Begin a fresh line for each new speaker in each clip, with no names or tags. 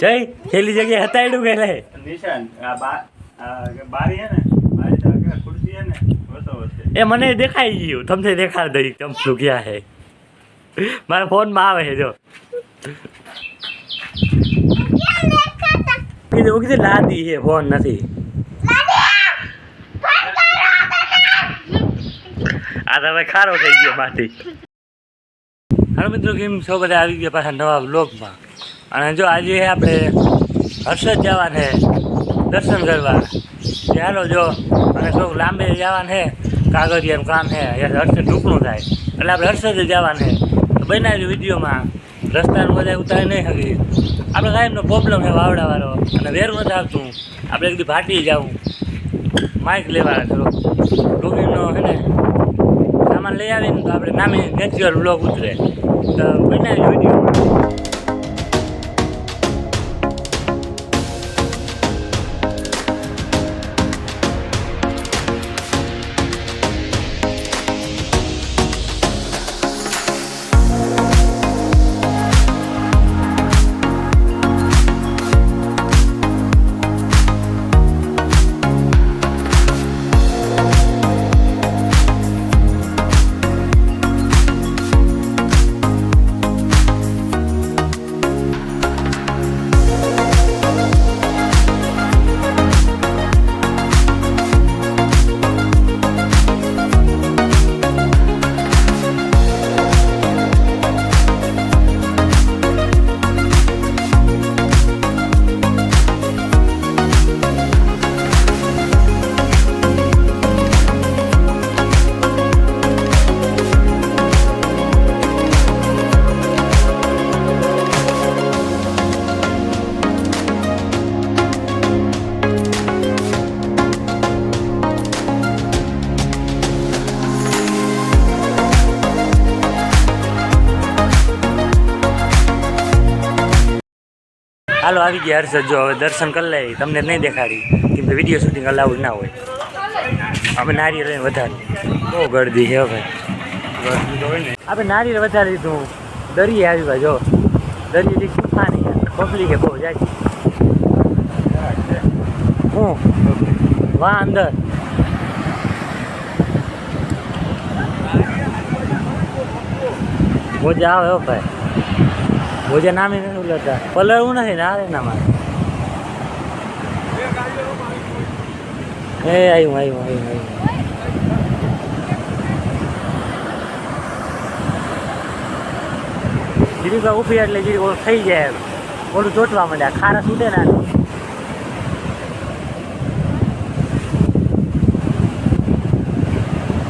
જય પેલી જગ્યાએ હતાડ્યું કે લે
નિશાન આ બારી હે ને બારી ખુરશી હે ને
એ મને દેખાઈ ગયું તમને દેખાડ દઈ ચમચું ક્યાં હે? મારા ફોનમાં આવે છે જો. કીધું હું કીધું લાદી છે ફોન નથી. આ તો હવે ખારો થઈ ગયો માટી હાલો મિત્રો કેમ છો? બધા આવી ગયા પાછા નવા બ્લોગમાં અને જો આજે આપણે હર્ષદ જવાન દર્શન કરવા. ચાલો જો, અને થોડુંક લાંબે જવાન છે કાગળિયાનું કામ છે હર્ષદ ટૂંકણું થાય. એટલે આપણે હર્ષદ જવાન છે તો બનાવ્યું વિડીયોમાં રસ્તાનું બધા ઉતારી નહીં શકી આપણે સાહેબનો પ્રોબ્લેમ છે વાવડાવાળો. અને વેર નથી આવતું આપણે એકદી ભાટી જવું માઇક લેવા થોડો ડુંગળીનો છે ને, સામાન લઈ આવીને તો આપણે નામે નેચરલ બ્લોગ ઉતરે. તો બનાવી વીડિયો હાલો, આવી ગયા હર્ષદ. જો હવે દર્શન કરી લઈ તમને નહીં દેખાડી. કેમ કે વીડિયો શૂટિંગ અલાઉડ ના હોય. અમે નારી રહીને વધારે. બહુ ગળદી છે હવે ભાઈ. આપણે નારિયેળ વધારે લીધું. દરિયે આવી ગયા, જો. દરિયેથી સુખા નહીં પબ્લિક બહુ જાય હું? વાહ, અંદર. મોજા આવે હો ભાઈ. મોજા નામે નથી પલર હું નથી ના આવે ના મારે. એ આવ્યું આવ્યું આવ્યું આવ્યું જીરીકા ઊભી એટલે જીરી ઓલું થઈ જાય ઓલું ચોટવા માંડ્યા ખારા છૂટે ને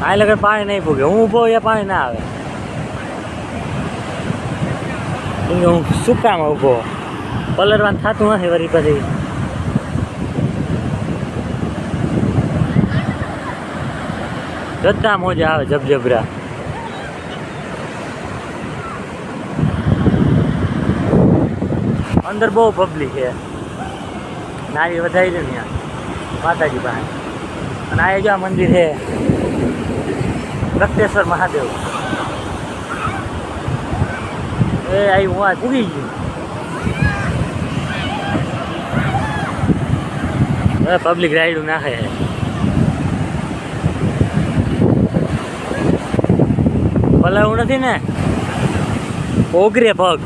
આ લગન પાણી નહીં પૂગે હું ઊભો એ પાણી ના આવે. કેમ કે હું સુકામાં ઊભો? પલરવાનું થતું નથી વળી પછી. જતા મોજા આવે જબજબરા. અંદર બહુ પબ્લિક છે. નારી વધારી છે ત્યાં માતાજી પાસે. અને આ જો મંદિર છે. રક્તેશ્વર મહાદેવ. એ આવી હું આ પૂગી ગયું. પબ્લિક રાઈડું નાખે. પલાવું નથી ને? ઓગરે પગ.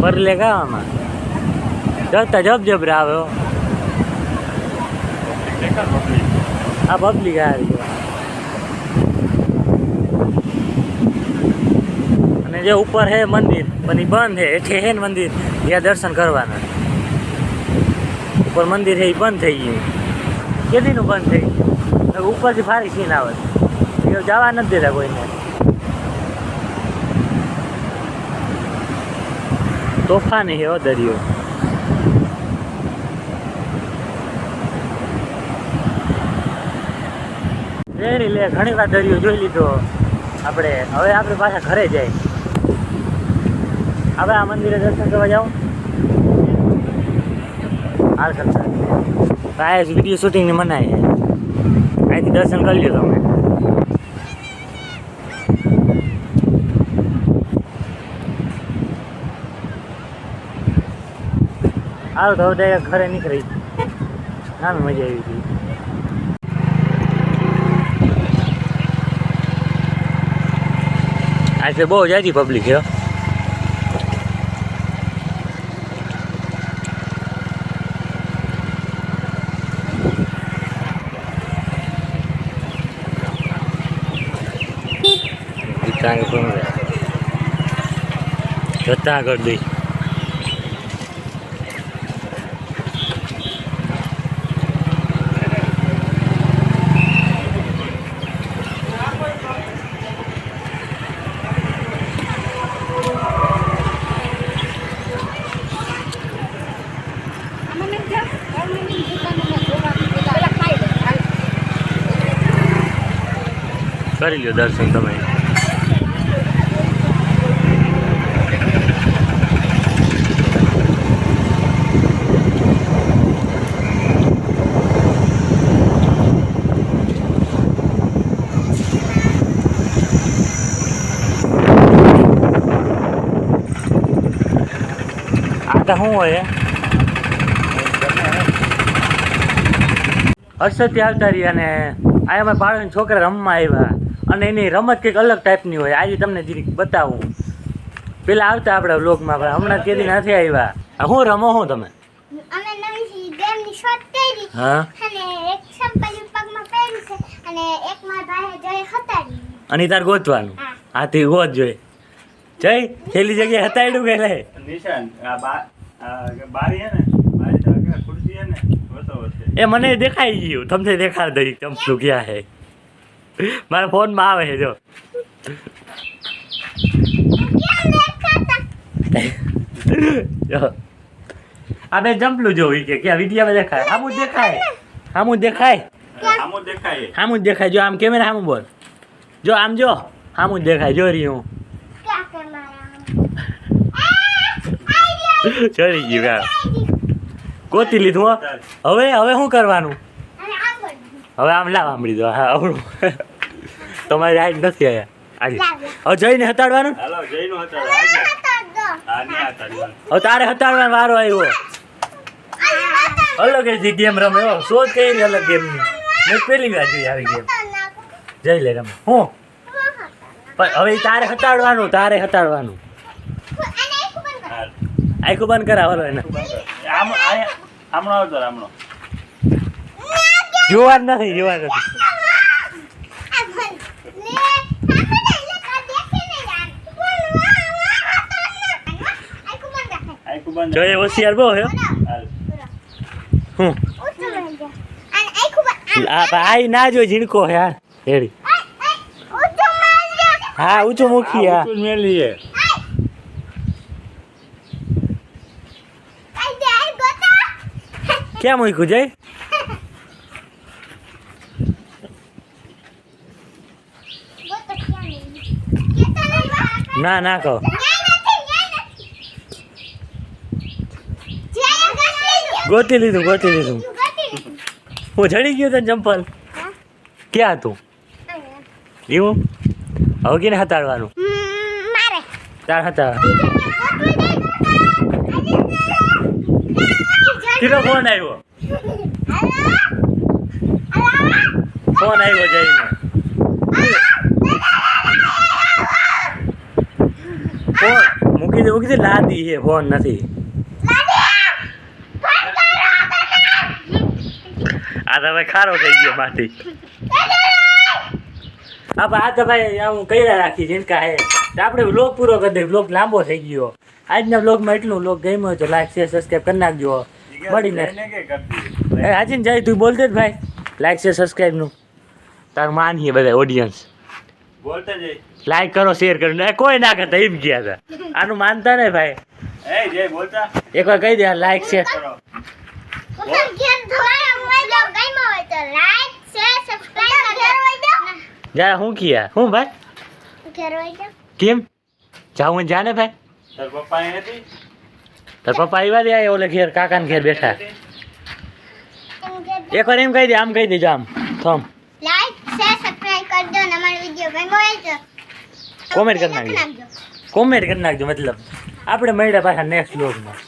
પરલે ગાવામાં જતા જબ આવે
પબ્લિક
આ પબ્લિક આવી જે ઉપર હે મંદિર, પણ એ બંધ હે એઠે હે ને મંદિર ત્યાં દર્શન કરવાના. ઉપર મંદિર હે એ બંધ થઈ ગયું. કેદીનું બંધ થઈ ગયું. ઉપરથી ફારી સીન આવે. એ જવા નથી દેતા કોઈને. તોફાની હો દરિયો. રેડી લે, ઘણી વાર દરિયો જોઈ લીધો. આપણે, હવે આપણે પાછા ઘરે જાય. હવે આ મંદિરે દર્શન કરવા જાઉં હાલ કરતા આ વીડિયો શૂટિંગની મનાય છે અહીંથી દર્શન કરી લ્યો તમે આવો તો હવે ઘરે નીકળી ના મજા આવી હતી આજે બહુ જાજી પબ્લિક છે ત્યાં પણ જતા આગળ દઈ કરી લ્યો દર્શન તમે. તો શું હોય હર્ષદથી આવતા રહી અને આ અમે બાળકના છોકરા રમવા આવ્યા. અને એની રમત કંઈક અલગ ટાઈપની હોય. આજે તમને જીરીક બતાવું. પેલા આવતા આપણા બ્લોગમાં પણ હમણાં કેદી નથી આવ્યા. શું રમો શું તમે?
અમે નવી ગેમની શોધ કરી.
હા?
અને એક સંપલ પગમાં પહેર્યું છે. અને એક મારા ભાઈએ જોઈ હતાડી
અને તાર ગોતવાનું?
હા.
હાથી ગોત જોઈ. જય છેલ્લી જગ્યાએ હતાડ્યું કે લે
નિશાન આ બા આ કે હે ને બારી ખુરશી હે ને
એ મને દેખાઈ ગયું તમને દેખાડ દઈ ચમચું ક્યાં હે? મારા ફોનમાં આવે છે જો. આપણે જમ્પલું જો જોવી કે ક્યાં વિડીયામાં દેખાય? આમું દેખાય આમું દેખાય.
આમો દેખાય.
આમું જ દેખાય જો આમ કેમેરા આમું બોલ. જો આમ જો આમું જ દેખાય જો રહી હું ચડી ગયું કા ગોતી લીધું હો. હવે હવે શું કરવાનું? હવે આમ લાવ આંબળી દો હા આવડું. તમારી રાઈટ નથી આયા આજે. હવે જઈને હતાડવાનું? હવે તારે હતાડવાનો વારો આવ્યો. અલગ જ ગેમ રમે હો. શો કઈ અલગ ગેમ મેં પેલી વાર જોઈ આવી ગેમ. જઈ લે રમે. હું? પણ હવે તારે હતાડવાનું તારે હતાડવાનું. આખું બંધ કરાવવાનો એને.
આમણો આવતો આમણો.
જોવાનું નથી જોવાનું નથી.
આખું બંધ
જો એ હોશિયાર બહુ હે હું? આ ભાઈ ના જો ઝીણકો યાર હેડી હા ઊંચું મૂકી હા.
ઊંચું મેલી હે
ક્યાં મૂક્યું જય? ના ના કહો. ગોતી લીધું ગોતી લીધું. હું જડી ગયો તને ચંપલ. ક્યાં હતું? એવું? હવે કેને હતાડવાનું? તાર હતા કીધો ફોન આવ્યો. ફોન આવ્યો જઈને. ફોન મૂકી દે મૂકી દે, લાદી છે, ફોન નથી. આ તો ભાઈ ખારો થઈ ગયો માથી હા આ તો ભાઈ આમ કઈ રાખી જીનકા હે તો આપણે બ્લોગ પૂરો કરી દઈએ બ્લોગ લાંબો થઈ ગયો. આજના બ્લોગમાં એટલું. બ્લોગ ગમ્યો તો લાઈક શેર સબસ્ક્રાઈબ કરી નાખજો. મળીને
જઈને કે કરતી
એ હાજીન જાય તું બોલતે જ ભાઈ. લાઈક શેર સબસ્ક્રાઈબનું તારું માન છે બધા ઓડિયન્સ
બોલતે જઈ
લાઈક કરો શેર કરો. ને કોઈ ના કરતા એમ ગયા હતા આનું માનતા ને ભાઈ.
એ વાર બોલતા.
એકવાર કહી દે લાઈક શેર
કરો.
જા હું કિયા હું ભાઈ? કેમ? જાઉં જાને ભાઈ?
તાર પપ્પા અહીં હતી
તાર પપ્પા આવ્યા દે ઓલે ઘેર કાકાને ઘેર બેઠા. એકવાર એમ કહી દે આમ કહી દેજો આમ. થમ.
લાઈક શેર સબસ્ક્રાઇબ કરી દો ને અમારો વિડિયો ગમ્યો હોય તો
કોમેન્ટ કરી નાખજો. કોમેન્ટ કરી નાખજો મતલબ. આપણે મળ્યા પાછા નેક્સ્ટ વ્લોગમાં